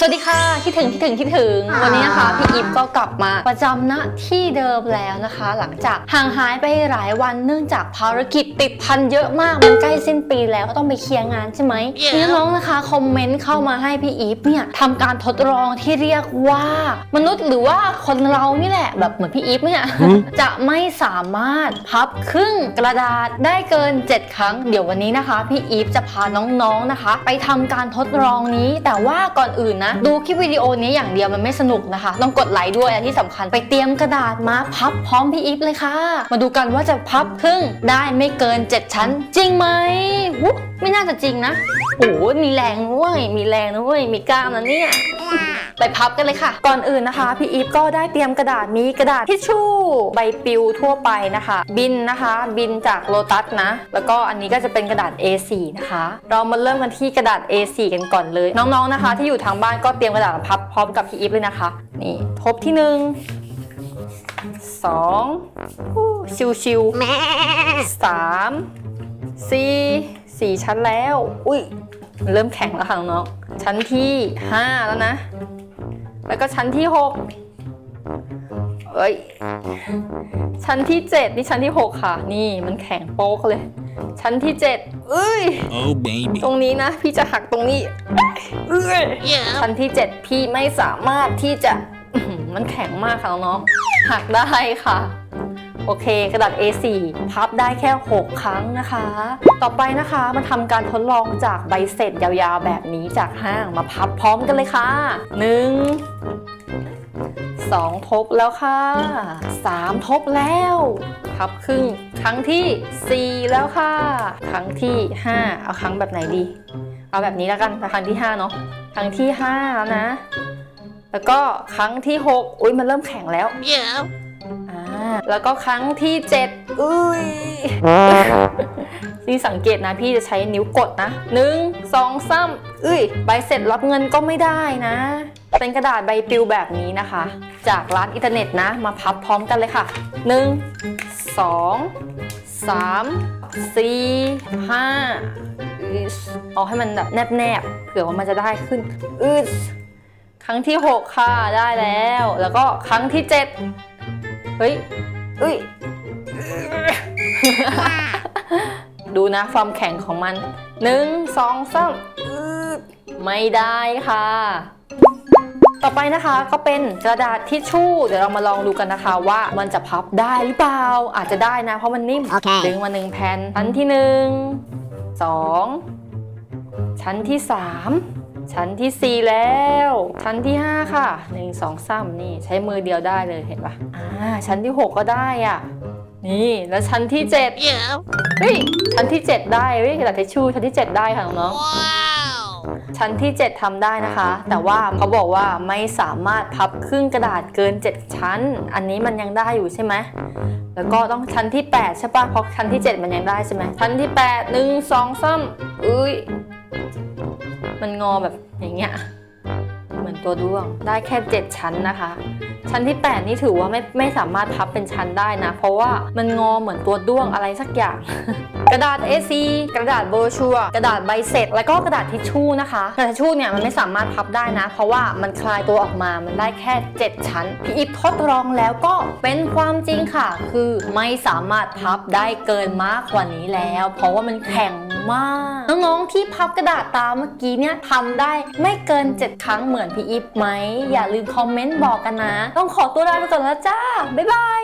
สวัสดีค่ะคิดถึงคิดถึงคิดถึงวันนี้นะคะพี่อีฟก็กลับมาประจำหน้าที่เดิมแล้วนะคะ หลังจากห่างหายไปหลายวันเนื่องจากภารกิจติดพันเยอะมากมันใกล้สิ้นปีแล้วก็ต้องไปเคลียร์งานใช่ไหมมีน้องๆนะคะคอมเมนต์เข้ามาให้พี่อีฟเนี่ยทำการทดลองที่เรียกว่า มนุษย์หรือว่าคนเรานี่แหละแบบเหมือนพี่อีฟเนี่ยจะไม่สามารถพับครึ่งกระดาษได้เกิน 7 ครั้ง เดี๋ยววันนี้นะคะ พี่อีฟจะพาน้องๆนะคะ ไปทำการทดลองนี้แต่ว่าก่อนอื่นนะดูคลิปวิดีโอนี้อย่างเดียวมันไม่สนุกนะคะ ต้องกดไลค์ด้วยและที่สำคัญไปเตรียมกระดาษมาพับพร้อมพี่อีฟเลยค่ะ มาดูกันว่าจะพับครึ่งได้ไม่เกิน 7 ชั้น จริงไหมวุ้ไม่น่าจะจริงนะโอ้มีแรงด้วยมีแรงด้วยมีกล้ามนะเนี่ย ไปพับกันเลยค่ะ ก่อนอื่นนะคะ พี่อีฟก็ได้เตรียมกระดาษมีกระดาษทิชชู่ใบปลิวทั่วไปนะคะ บินนะคะ บินจากโลตัสนะ แล้วก็อันนี้ก็จะเป็นกระดาษ A4 นะคะ เรามาเริ่มกันที่กระดาษ A4 กันก่อนเลย น้องๆนะคะ ที่อยู่ทางบ้านก็เตรียมกระดาษมาพับพร้อมกับพี่อีฟเลยนะคะ นี่ทบที่หนึ่งสองชิวชิวๆสามสี่สี่ชั้นแล้ว อุ้ย เริ่มแข็งแล้วค่ะน้องชั้นที่ห้าแล้วนะ แล้วก็ชั้นที่หกเอ้ย ชั้นที่เจ็ดนี่ชั้นที่หกค่ะ นี่มันแข็งโป๊กเลย ชั้นที่เจ็ดเอ้ย Oh baby. ตรงนี้นะ พี่จะหักตรงนี้เอ้ยชั้นที่เจ็ดพี่ไม่สามารถที่จะอื้อหือมันแข็งมากค่ะน้องๆหักได้ค่ะ โอเค กระดาษ A4 พับได้แค่ 6 ครั้งนะคะ ต่อไปนะคะมาทำการทดลองจากใบเสร็จยาวๆ แบบนี้จากห้างมาพับพร้อมกันเลยค่ะ 1 2 ทบแล้วค่ะ 3 ทบแล้ว พับครึ่งครั้งทีสี่4 แล้วค่ะ ครั้งที่ 5 เอาครั้งแบบไหนดี เอาแบบนี้แล้วกันครั้งที่ 5 เนาะครั้งที่ 5 แล้วนะ แล้วก็ครั้งที่ 6 อุ้ยมันเริ่มแข็งแล้ว Yeah. แล้วก็ครั้งที่เจ็ดอุ้ยนี่สังเกตนะพี่จะใช้นิ้วกดนะหนึ่งสองสามอุ้ยใบเสร็จรับเงินก็ไม่ได้นะ เป็นกระดาษใบปลิวแบบนี้นะคะ จากร้านอินเทอร์เน็ตนะ มาพับพร้อมกันเลยค่ะหนึ่งสองสามสี่ห้าเอาให้มันแบบแนบๆเผื่อว่ามันจะได้ขึ้นอืดครั้งที่หกค่ะ ได้แล้ว แล้วก็ครั้งที่เจ็ด เฮ้ยเอ้ย ดูนะความแข็งของมันหนึ่งสองสามอืดไม่ได้ค่ะ ต่อไปนะคะก็เป็นกระดาษทิชชู่ เดี๋ยวเรามาลองดูกันนะคะว่ามันจะพับได้หรือเปล่า อาจจะได้นะเพราะมันนิ่มโอเคดึงมาหนึ่งแผ่นชั้นที่หนึ่งสองชั้นที่สาม ชั้นที่สี่แล้ว ชั้นที่ห้าค่ะหนึ่งสองสามนี่ใช้มือเดียวได้เลยเห็นปะอ่าชั้นที่หกก็ได้อะ นี่แล้วชั้นที่เจ็ด Yeah. เฮ้ยชั้นที่ 7 ได้เฮ้ยกระดาษทิชชู่ชั้นที่ 7 ได้ค่ะน้อง Wow. ๆชั้นที่ 7ทำได้นะคะ แต่ว่าเขาบอกว่าไม่สามารถพับครึ่งกระดาษเกิน 7 ชั้น อันนี้มันยังได้อยู่ใช่ไหมแล้วก็ต้องชั้นที่ 8 ใช่ปะเพราะชั้นที่ 7 มันยังได้ใช่ไหมชั้นที่ 8 1 2 3อุ้ย มันงอแบบอย่างเงี้ยเหมือนตัวด้วงได้แค่ 7 ชั้นนะคะ ชั้นที่ 8 นี่ถือว่าไม่ไม่สามารถพับเป็นชั้นได้นะ เพราะว่ามันงอเหมือนตัวด้วงอะไรสักอย่าง กระดาษ A4 กระดาษโบรชัวกระดาษใบเสร็จ แล้วก็กระดาษทิชชู่นะคะกระดาษทิชชู่เนี่ยมันไม่สามารถพับได้นะ เพราะว่ามันคลายตัวออกมามันได้แค่ 7 ชั้นพี่อีฟทดลองแล้วก็เป็นความจริงค่ะ คือไม่สามารถพับได้เกินมากกว่านี้แล้ว เพราะว่ามันแข็ง มาก น้องๆที่พับกระดาษตามเมื่อกี้เนี่ยทำได้ไม่เกิน 7 ครั้งเหมือนพี่อีฟไหม อย่าลืมคอมเมนต์บอกกันนะ ต้องขอตัวลาไปก่อนแล้วจ้า บ๊ายบาย